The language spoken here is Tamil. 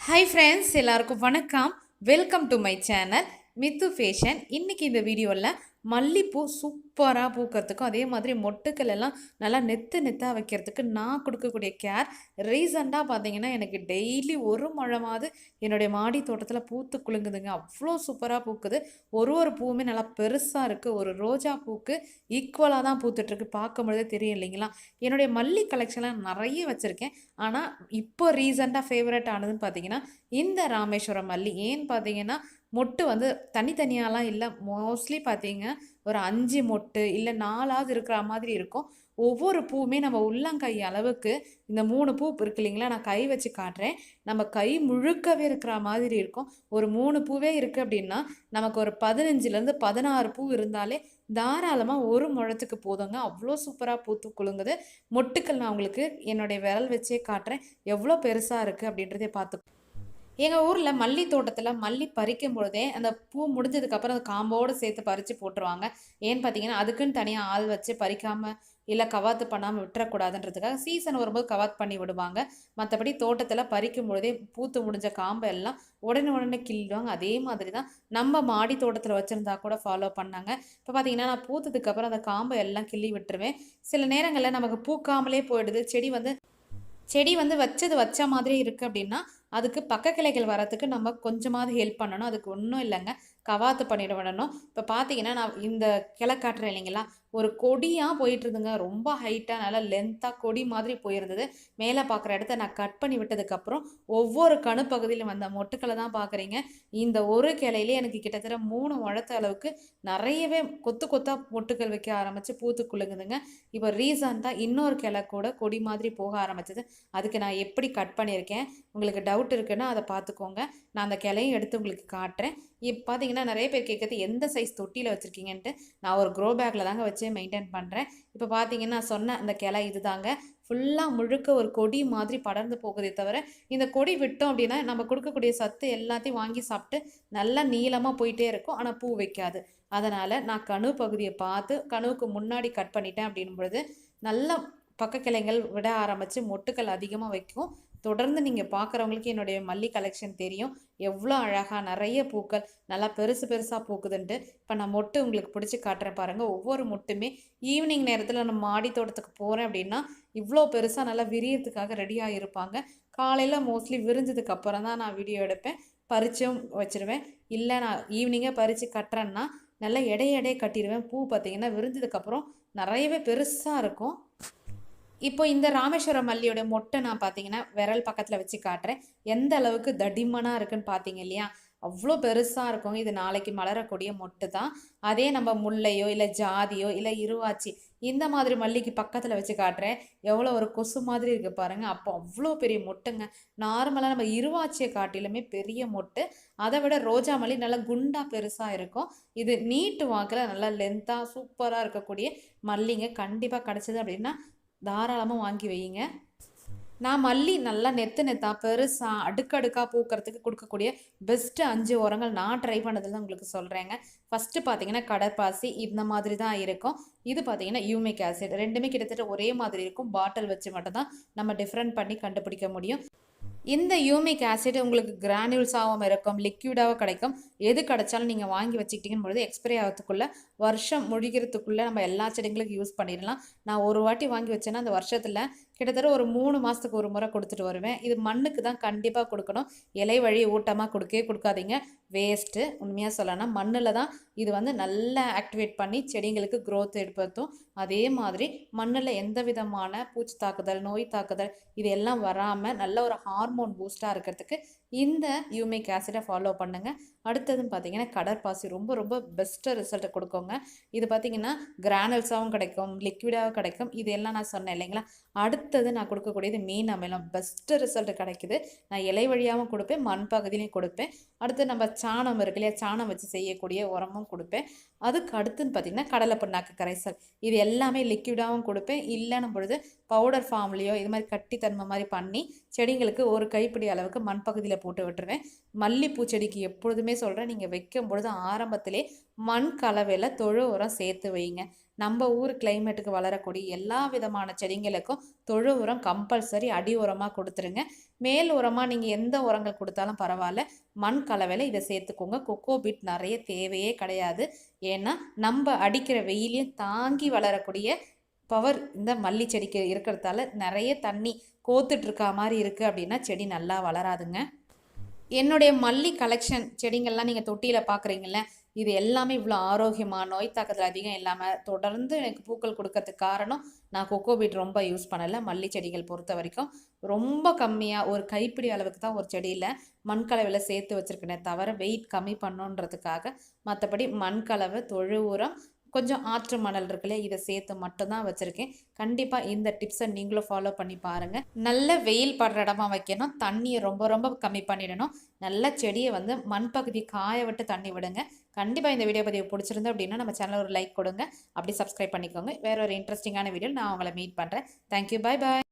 ஹாய் ஃப்ரெண்ட்ஸ் எல்லாருக்கும் வணக்கம். Welcome to my channel Mithu fashion இன்றைக்கி இந்த வீடியோவில் மல்லிப்பூ சூப்பராக பூக்கிறதுக்கும் அதே மாதிரி மொட்டுக்கள் எல்லாம் நல்லா நெத்து நெத்தாக வைக்கிறதுக்கு நான் கொடுக்கக்கூடிய கேர் ரீசண்டாக பார்த்தீங்கன்னா எனக்கு டெய்லி ஒரு முழமாவது என்னுடைய மாடி தோட்டத்தில் பூத்து குலுங்குதுங்க. அவ்வளோ சூப்பராக பூக்குது. ஒரு ஒரு பூவுமே நல்லா பெருசாக இருக்குது ஒரு ரோஜா பூக்கு ஈக்குவலாக தான் பூத்துட்ருக்கு. பார்க்கும் பொழுதே தெரியும் இல்லைங்களா? என்னுடைய மல்லி கலெக்ஷன்லாம் நிறைய வச்சுருக்கேன். ஆனால் இப்போ ரீசெண்டாக ஃபேவரட் ஆனதுன்னு பார்த்தீங்கன்னா இந்த ராமேஸ்வரம் மல்லி. ஏன்னு பார்த்தீங்கன்னா மொட்டு வந்து தனித்தனியாலாம் இல்லை. மோஸ்ட்லி பார்த்தீங்க ஒரு அஞ்சு மொட்டு இல்லை நாலாவது இருக்கிற மாதிரி இருக்கும். ஒவ்வொரு பூவுமே நம்ம உள்ளங்கை அளவுக்கு இந்த மூணு பூ இருக்கு இல்லைங்களா நான் கை வச்சு காட்டுறேன். நம்ம கை முழுக்கவே இருக்கிற மாதிரி இருக்கும். ஒரு மூணு பூவே இருக்குது அப்படின்னா நமக்கு ஒரு பதினஞ்சுலேருந்து பதினாறு பூ இருந்தாலே தாராளமாக ஒரு முழத்துக்கு போதுங்க. அவ்வளோ சூப்பராக பூத்து குலுங்குது. மொட்டுக்கள் நான் உங்களுக்கு என்னுடைய விரல் வச்சே காட்டுறேன். எவ்வளோ பெருசாக இருக்குது அப்படின்றதே பார்த்து எங்கள் ஊரில் மல்லி தோட்டத்தில் மல்லி பறிக்கும் பொழுதே அந்த பூ முடிஞ்சதுக்கப்புறம் அந்த காம்போடு சேர்த்து பறித்து போட்டுருவாங்க. ஏன்னு பார்த்தீங்கன்னா அதுக்குன்னு தனியாக ஆள் வச்சு பறிக்காமல் இல்லை கவாத்து பண்ணாமல் விட்டுறக்கூடாதுன்றதுக்காக சீசன் வரும்போது கவாத் பண்ணி விடுவாங்க. மற்றபடி தோட்டத்தில் பறிக்கும் பொழுதே பூத்து முடிஞ்ச காம்பை எல்லாம் உடனே உடனே கிள்ளிடுவாங்க. அதே மாதிரி தான் நம்ம மாடி தோட்டத்தில் வச்சுருந்தா கூட ஃபாலோ பண்ணாங்க. இப்போ பார்த்தீங்கன்னா நான் பூத்ததுக்கப்புறம் அந்த காம்பை எல்லாம் கிள்ளி விட்டுருவேன். சில நேரங்களில் நமக்கு பூக்காமலே போயிடுது. செடி வந்து செடி வந்து வச்சது வச்ச மாதிரி இருக்குது அப்படின்னா அதுக்கு பக்க கிளைகள் வரத்துக்கு நம்ம கொஞ்சமாவது ஹெல்ப் பண்ணணும். அதுக்கு ஒன்றும் இல்லைங்க. கவாத்து பண்ணிட விடணும். இப்போ பார்த்தீங்கன்னா நான் இந்த கிளை காட்டுறேன் இல்லைங்களா ஒரு கொடியாக போயிட்டு இருந்துங்க ரொம்ப ஹைட்டாக நல்லா லென்த்தாக கொடி மாதிரி போயிருந்தது. மேலே பார்க்குற இடத்த நான் கட் பண்ணி விட்டதுக்கப்புறம் ஒவ்வொரு கணு பகுதியிலும் வந்த மொட்டுக்களை தான் பார்க்குறீங்க இந்த ஒரு கிளையிலே எனக்கு கிட்டத்தட்ட மூணு முழத்த அளவுக்கு நிறையவே கொத்து கொத்தாக மொட்டுக்கள் வைக்க ஆரம்பித்து பூத்து குலுங்குதுங்க. இப்போ ரீசண்டாக இன்னொரு கிளை கூட கொடி மாதிரி போக ஆரம்பிச்சது. அதுக்கு நான் எப்படி கட் பண்ணியிருக்கேன்? உங்களுக்கு டவுட் இருக்குன்னா அதை பார்த்துக்கோங்க நான் அந்த கிளையும் எடுத்து உங்களுக்கு காட்டுறேன். இப்போ பார்த்தீங்கன்னா நிறைய பேர் கேட்குறது எந்த சைஸ் தொட்டியில் வச்சுருக்கீங்கன்ட்டு? நான் ஒரு க்ரோ பேக்கில் தாங்க வச்சு மெயின்டைன் பண்ணுறேன் இப்போ பார்த்தீங்கன்னா சொன்ன அந்த கிளை இது தாங்க ஃபுல்லாக முழுக்க ஒரு கொடி மாதிரி படர்ந்து போகுதே தவிர இந்த கொடி விட்டோம் அப்படின்னா நம்ம கொடுக்கக்கூடிய சத்து எல்லாத்தையும் வாங்கி சாப்பிட்டு நல்லா நீளமாக போயிட்டே இருக்கும். ஆனால் பூ வைக்காது. அதனால் நான் கணு பகுதியை பார்த்து கணுவுக்கு முன்னாடி கட் பண்ணிட்டேன் அப்படின்னும் பொழுது நல்லா பக்க கிளைகள் விட ஆரம்பித்து மொட்டுக்கள் அதிகமாக வைக்கும். தொடர்ந்து நீங்கள் பார்க்குறவங்களுக்கு என்னுடைய மல்லி கலெக்ஷன் தெரியும். எவ்வளோ அழகாக நிறைய பூக்கள் நல்லா பெருசு பெருசாக பூக்குதுன்ட்டு. இப்போ நான் மொட்டு உங்களுக்கு பிடிச்சி காட்டுறேன் பாருங்கள் ஒவ்வொரு மொட்டுமே ஈவினிங் நேரத்தில் நான் மாடி தோட்டத்துக்கு போகிறேன் அப்படின்னா இவ்வளோ பெருசாக நல்லா விரியறதுக்காக ரெடியாக இருப்பாங்க. காலையில் மோஸ்ட்லி விரிஞ்சதுக்கு அப்புறம் தான் நான் வீடியோ எடுப்பேன். பறிச்சும் வச்சுருவேன். இல்லை நான் ஈவினிங்கே பறித்து கட்டுறேன்னா நல்லா எடை எடையை கட்டிடுவேன். பூ பார்த்தீங்கன்னா விரிஞ்சதுக்கப்புறம் நிறையவே பெருசாக இருக்கும். இப்போ இந்த ராமேஸ்வரம் மல்லியோட மொட்டை நான் பார்த்தீங்கன்னா விரல் பக்கத்தில் வச்சு காட்டுறேன். எந்த அளவுக்கு தடிமனாக இருக்குன்னு பார்த்தீங்க இல்லையா? அவ்வளோ பெருசாக இருக்கும். இது நாளைக்கு மலரக்கூடிய மொட்டு தான். அதே நம்ம முல்லையோ இல்லை ஜாதியோ இல்லை இருவாச்சி இந்த மாதிரி மல்லிக்கு பக்கத்தில் வச்சு காட்டுறேன். எவ்வளோ ஒரு கொசு மாதிரி இருக்குது பாருங்கள் அப்போ அவ்வளோ பெரிய மொட்டுங்க. நார்மலாக நம்ம இருவாச்சியை காட்டிலுமே பெரிய மொட்டு. அதை விட ரோஜா மல்லி நல்லா குண்டாக பெருசாக இருக்கும். இது நீட்டு வாக்கில் நல்லா லென்த்தாக சூப்பராக இருக்கக்கூடிய மல்லிங்க. கண்டிப்பாக கிடச்சிது அப்படின்னா தாராளமாக வாங்கி வையுங்க. நான் மல்லி நல்லா நெத்து நெத்தா பெருசாக அடுக்கடுக்காக பூக்கிறதுக்கு கொடுக்கக்கூடிய பெஸ்ட்டு அஞ்சு உரங்கள் நான் ட்ரை பண்ணதில் தான் உங்களுக்கு சொல்கிறேங்க ஃபஸ்ட்டு பார்த்தீங்கன்னா கடற்பாசி இந்த மாதிரி தான் இருக்கும். இது பார்த்தீங்கன்னா யூமிக் ஆசிட் ரெண்டுமே கிட்டத்தட்ட ஒரே மாதிரி இருக்கும். பாட்டில் வச்சு மட்டும்தான் நம்ம டிஃப்ரெண்ட் பண்ணி கண்டுபிடிக்க முடியும். இந்த யூமிக் ஆசிட் உங்களுக்கு கிரானியூல்ஸாகவும் இருக்கும் லிக்யூடாகவும் கிடைக்கும். எது கிடைச்சாலும் நீங்கள் வாங்கி வச்சுக்கிட்டீங்கன்னு பொழுது எக்ஸ்பிரி ஆகிறதுக்குள்ளே வருஷம் முடிகிறதுக்குள்ளே நம்ம எல்லா செடிங்களுக்கும் யூஸ் பண்ணிடலாம். நான் ஒரு வாட்டி வாங்கி வச்சேன்னா அந்த வருஷத்தில் கிட்டத்தட்ட ஒரு மூணு மாதத்துக்கு ஒரு முறை கொடுத்துட்டு வருவேன். இது மண்ணுக்கு தான் கண்டிப்பாக கொடுக்கணும். இலை வழி ஊட்டமாக கொடுக்கவே கொடுக்காதீங்க. வேஸ்ட்டு உண்மையாக சொல்லணும் மண்ணில் தான் இது வந்து நல்லா ஆக்டிவேட் பண்ணி செடிங்களுக்கு க்ரோத் ஏற்படுத்தும். அதே மாதிரி மண்ணில் எந்த விதமான பூச்சி தாக்குதல் நோய் தாக்குதல் இது எல்லாம் வராமல் நல்ல ஒரு ஹார்மோன் பூஸ்டாக இருக்கிறதுக்கு இந்த யூமிக் ஆசிடை ஃபாலோ பண்ணுங்கள் அடுத்ததுன்னு பார்த்தீங்கன்னா கடற்பாசி ரொம்ப ரொம்ப பெஸ்ட்டு ரிசல்ட்டை கொடுக்குங்க. இது பார்த்தீங்கன்னா கிரானல்ஸாகவும் கிடைக்கும் லிக்விடாகவும் கிடைக்கும். இது எல்லாம் நான் சொன்னேன் இல்லைங்களா? அடுத்தது நான் கொடுக்கக்கூடியது மீன் அமிலம். பெஸ்ட்டு ரிசல்ட் கிடைக்குது. நான் இலை வழியாகவும் கொடுப்பேன் மண் பகுதியிலையும் கொடுப்பேன். அடுத்து நம்ம சாணம் இருக்கு இல்லையா? சாணம் வச்சு செய்யக்கூடிய உரமும் கொடுப்பேன். அதுக்கு அடுத்துன்னு பார்த்தீங்கன்னா கடலை புண்ணாக்கு கரைசல் இது எல்லாமே லிக்விடாகவும் கொடுப்பேன். இல்லைன்னு பொழுது பவுடர் ஃபார்ம்லேயோ இது மாதிரி கட்டித்தன்மை மாதிரி பண்ணி செடிங்களுக்கு ஒரு கைப்பிடி அளவுக்கு மண் பகுதியில் போட்டு விட்டுருவேன். மல்லிப்பூ செடிக்கு எப்பொழுதுமே சொல்கிறேன் நீங்கள் வைக்கும் பொழுது ஆரம்பத்திலே மண் கலவையில் தொழு உரம் சேர்த்து வைங்க. நம்ம ஊர் கிளைமேட்டுக்கு வளரக்கூடிய எல்லா விதமான செடிங்களுக்கும் தொழு உரம் கம்பல்சரி அடி உரமாக கொடுத்துருங்க. மேல் உரமாக நீங்கள் எந்த உரங்கள் கொடுத்தாலும் பரவாயில்ல. மண் கலவையில் இதை சேர்த்துக்கோங்க. கொக்கோ பீட் நிறைய தேவையே கிடையாது. ஏன்னா நம்ம அடிக்கிற வெயிலையும் தாங்கி வளரக்கூடிய பவர் இந்த மல்லி செடிக்கு இருக்கிறதால நிறைய தண்ணி கோத்துட்ருக்கா மாதிரி இருக்குது அப்படின்னா செடி நல்லா வளராதுங்க. என்னுடைய மல்லி கலெக்ஷன் செடிங்கள்லாம் நீங்கள் தொட்டியில் பார்க்குறீங்கள இது எல்லாமே இவ்வளோ ஆரோக்கியமாக நோய் தாக்கத்தில் அதிகம் இல்லாமல் தொடர்ந்து எனக்கு பூக்கள் கொடுக்கறதுக்கு காரணம் நான் கொக்கோபீட் ரொம்ப யூஸ் பண்ணலை. மல்லி செடிகள் பொறுத்த வரைக்கும் ரொம்ப கம்மியாக ஒரு கைப்பிடி அளவுக்கு தான் ஒரு செடியில் மண்கலவையில் சேர்த்து வச்சுருக்கேனே தவிர வெயிட் கம்மி பண்ணுன்றதுக்காக மற்றபடி மண்கலவை தொழு உரம் கொஞ்சம் ஆற்று மணல் இருக்குல்ல இதை சேர்த்து மட்டும்தான் வச்சுருக்கேன். கண்டிப்பாக இந்த டிப்ஸை நீங்களும் ஃபாலோ பண்ணி பாருங்கள் நல்ல வெயில் படுற இடமா வைக்கணும். தண்ணியை ரொம்ப ரொம்ப கம்மி பண்ணிடணும். நல்ல செடியை வந்து மண்பகுதி காய விட்டு தண்ணி விடுங்க. கண்டிப்பாக இந்த வீடியோ பதிவு பிடிச்சிருந்தோம் அப்படின்னா நம்ம சேனலில் ஒரு லைக் கொடுங்க. அப்படி சப்ஸ்கிரைப் பண்ணிக்கோங்க. வேற ஒரு இன்ட்ரெஸ்டிங்கான வீடியோ நான் உங்களை மீட் பண்ணுறேன் தேங்க்யூ பை பாய்